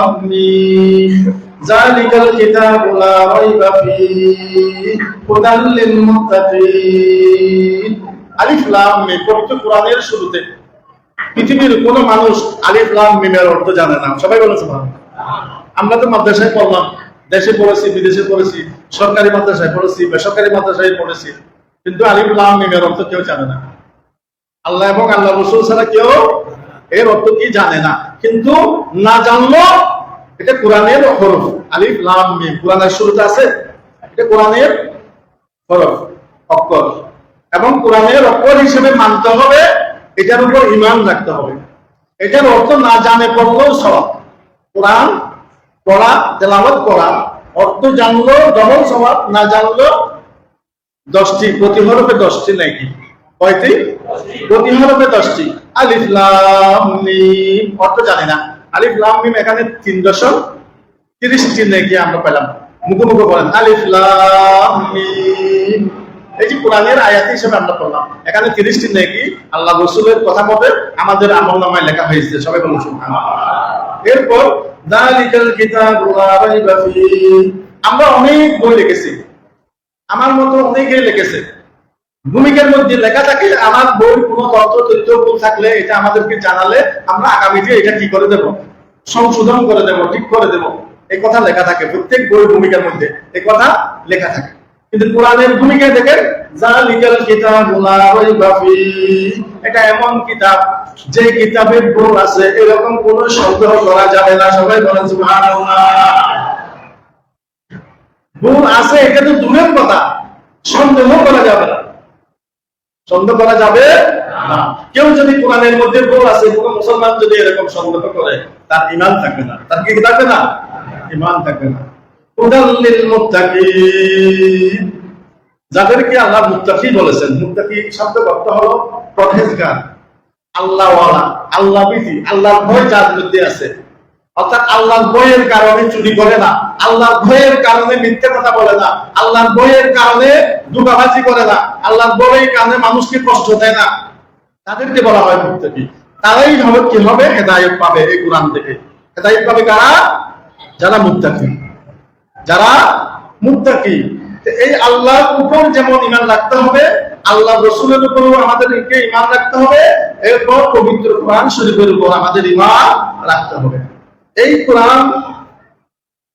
آمين ذلك الكتاب لا ريب فيه هدى للمتقين আলিফ লাম মিম পবিত্র কোরআনের শুরুতে পৃথিবীর কোন মানুষ আলিফ লাম মিমের অর্থ জানে না সবাই বলেছে ভালো আমরা তো মাদ্রাসায় পড়লাম দেশে পড়েছি বিদেশে পড়েছি সরকারি মাদ্রাসায় পড়েছি বেসরকারি মাদ্রাসায় পড়েছি কিন্তু আলিফ লাম মিমের অর্থ কেউ জানে না আল্লাহ এবং আল্লাহ রসুল ছাড়া কেউ এর অর্থ কি জানে না কিন্তু না জানলো, এটা কোরআনের হরফ। আলিফ, লাম, মিম। কোরআনের শুরুতে আছে, এটা কোরআনের হরফ, অক্ষর। এবং কোরআনের অক্ষর হিসেবে মানতে হবে, এটার উপর ইমান রাখতে হবে। এটার অর্থ না জানে পড়লেও সব কোরআন পড়া, তেলাওয়াত করা, অর্থ জানলো ডবল স্বভাব না জানলো দশটি। প্রতি হরফে দশটি নাকি? কয়টি? প্রতি হরফে দশটি। আলিফ লাম মিম, অর্থ জানি না। আলিফ লাম মিম এখানে তিন দশম তিরিশটি নাকি আমরা পেলাম। মুখে মুখে বলেন, আলিফ লাম মিম। এই যে কোরআনের আয়াত হিসেবে আমরা পড়লাম। এখানে তিরিশটি নাকি আল্লাহ রসুলের কথা মতে আমাদের আমল নামায় লেখা হয়েছে। সবাই বলুন। এরপর, দালিকাল কিতাবু আমরা অনেক বই লিখেছি। আমার মতো অনেকেই লিখেছে। ভূমিকার মধ্যে লেখা থাকে আমার বই কোনো তথ্য তথ্য, ভুল থাকলে এটা আমাদেরকে জানালে আমরা আগামীতে এটা কি করে দেব? সংশোধন করে দেব, ঠিক করে দেব। এই কথা লেখা থাকে, প্রত্যেক বই ভূমিকার মধ্যে এই কথা লেখা থাকে। কিন্তু কোরআনের ভূমিকায় দেখেন জালিকাল কিতাবু লা এটা এমন কিতাব, যে কিতাবে ভুল আছে, এরকম কোনো সন্দেহ করা যাবে না। সবাই বলেন ভুল আছে, এটা তো দূরের কথা, সন্দেহ করা যাবে না। সন্দেহ করা যাবে কেউ যদি কোরআনের মধ্যে ভুল আছে, কোন মুসলমান যদি এরকম সন্দেহ করে, তার ইমান থাকবে না। তার কি থাকবে না? ইমান থাকবে না। যাদেরকে আল্লাহ মুত্তাকি বলেছেন, মুত্তাকি শব্দ অর্থ হলো পরহেজগার, আল্লাহওয়ালা আল্লাহ বিধি আল্লাহর ভয় যার মধ্যে আছে। অর্থাৎ আল্লাহর ভয়ের কারণে চুরি করে না। আল্লাহর ভয়ের কারণে মিথ্যে কথা বলে না। আল্লাহর ভয়ের কারণে দুগাবাজি করে না। আল্লাহর ভয়ের কারণে মানুষকে কষ্ট দেয় না। তাদেরকে বলা হয় মুত্তাকি। তারাই হবে কি হবে হেদায়ত পাবে এই কোরআন থেকে। হেদায়ত পাবে কারা? যারা মুত্তাকি। যারা মুত্তাকি। তো এই আল্লাহর উপর যেমন ইমান রাখতে হবে আল্লাহ রসুলের উপরও আমাদেরকে ইমান রাখতে হবে। এরপর পবিত্র কোরআন শরীফের উপর আমাদের ইমান রাখতে হবে। এই কোরআন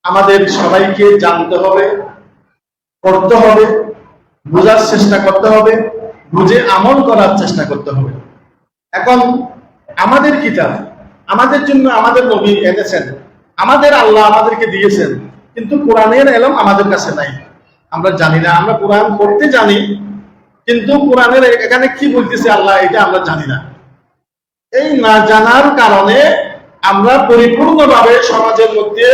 আমাদের সবাইকে জানতে হবে, পড়তে হবে, বোঝার চেষ্টা করতে হবে, বুঝে আমল করার চেষ্টা করতে হবে। এখন আমাদের কিতাব, আমাদের জন্য আমাদের নবী এনেছেন, আমাদের আল্লাহ আমাদেরকে দিয়েছেন, কিন্তু কোরআনের এলম আমাদের কাছে নাই। আমরা জানি না, আমরা কোরআন পড়তে জানি, কিন্তু কোরআনের এখানে কি বলতেছে আল্লাহ, এটা আমরা জানি না। এই না জানার কারণে আমরা পরিপূর্ণভাবে সমাজের মধ্যে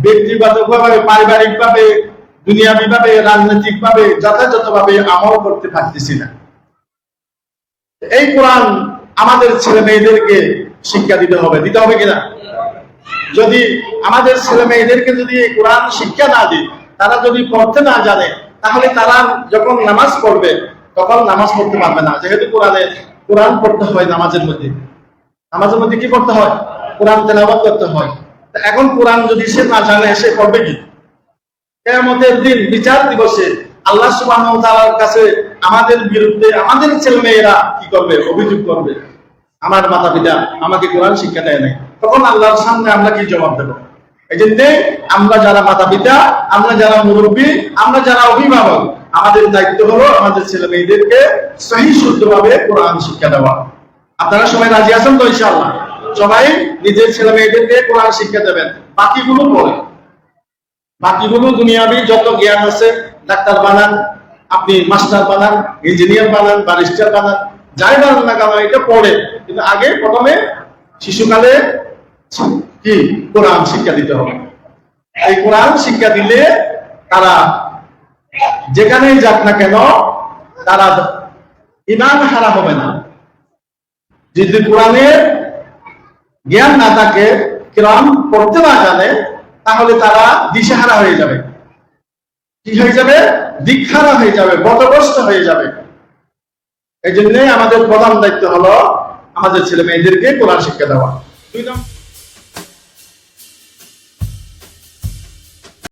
ব্যক্তিগতভাবে, পারিবারিকভাবে, দুনিয়াবীভাবে, রাজনৈতিকভাবে যথাযথভাবে আমল করতে পারতেছি না। এই কোরআন আমাদের ছেলে মেয়েদেরকে শিক্ষা দিতে হবে। দিতে হবে কিনা? যদি আমাদের ছেলে মেয়েদেরকে যদি কোরআন শিক্ষা না দিই তারা যদি পড়তে না জানে, তাহলে তারা যখন নামাজ পড়বে, তখন নামাজ পড়তে পারবে না। যেহেতু কোরআনে, কোরআন পড়তে হয় নামাজের মধ্যে। নামাজের মধ্যে কি করতে হয়? কোরআন তেলাবাদ করতে হয়। এখন কোরআন যদি সে না জানে, সে করবে কি? কেয়ামতের দিন বিচার দিবসে আল্লাহ তাআলার কাছে আমাদের বিরুদ্ধে আমাদের ছেলে মেয়েরা কি করবে? অভিযোগ করবে। আমার মাতা পিতা আমাকে কোরআন শিক্ষা দেয় নাই। তখন আল্লাহর সামনে আমরা কি জবাব দেবো? এই জন্য আমরা যারা মাতা পিতা আমরা যারা মুরব্বী, আমরা যারা অভিভাবক, আমাদের দায়িত্ব হলো আমাদের ছেলে মেয়েদেরকে সহি শুদ্ধভাবে কোরআন শিক্ষা দেওয়া। আপনারা সবাই রাজি আছেন তো ইনশাআল্লাহ? সবাই নিজের ছেলে মেয়েদেরকে কোরআন শিক্ষা দেবেন। বাকিগুলো পরে বাকিগুলো দুনিয়াবি যত জ্ঞান আছে, ডাক্তার বানান, আপনি মাস্টার বানান, ইঞ্জিনিয়ার বানান, ব্যারিস্টার বানান, যাই বানান না কেন, এটা পড়ে। কিন্তু আগে প্রথমে শিশুকালে কি? কোরআন শিক্ষা দিতে হবে। এই কোরআন শিক্ষা দিলে তারা যেখানেই যাক না কেন, তারা ইমান হারা হবে না। যদি কোরআনের জ্ঞান না থাকে কিরাম পড়তে না জানে, তাহলে তারা দিশেহারা হয়ে যাবে। কি হয়ে যাবে? দীক্ষারা হয়ে যাবে বদগ্রস্ত হয়ে যাবে। এই আমাদের প্রধান দায়িত্ব হলো আমাদের ছেলে মেয়েদেরকে কোরআন শিক্ষা দেওয়া। দুই নম্বর।